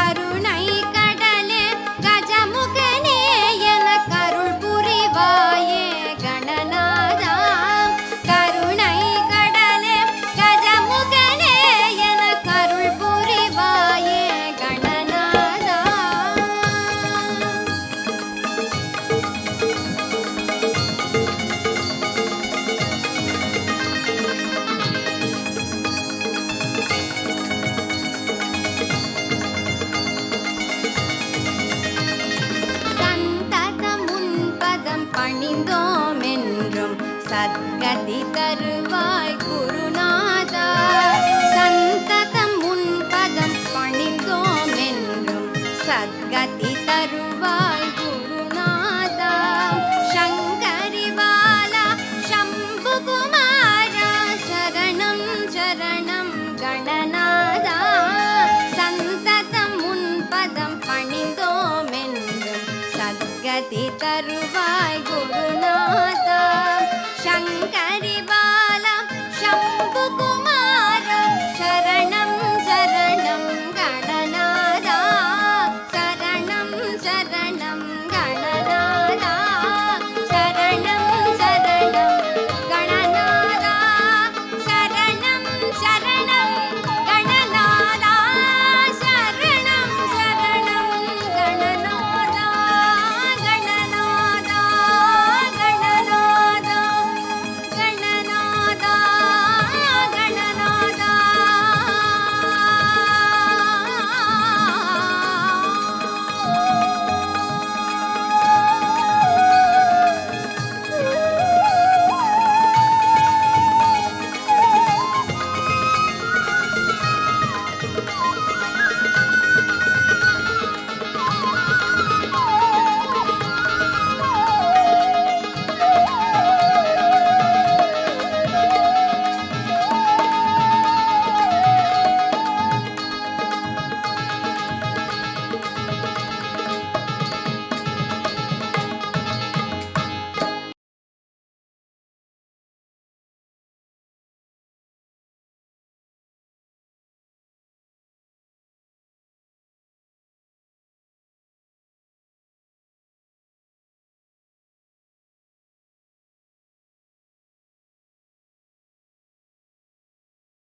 கருண கதி தருவாய் குருநாதா. சந்ததம் உன்பதம் பணிந்தோம் என்றும் சத்கதி தருவாய் குருநாதா. சங்கரி பாலா சம்பு குமாரா சரணம் சரணம் கணநாதா. சந்ததம் உன்பதம் பணிந்தோம் என்றும் சத்கதி தருவாய் குருநாதா.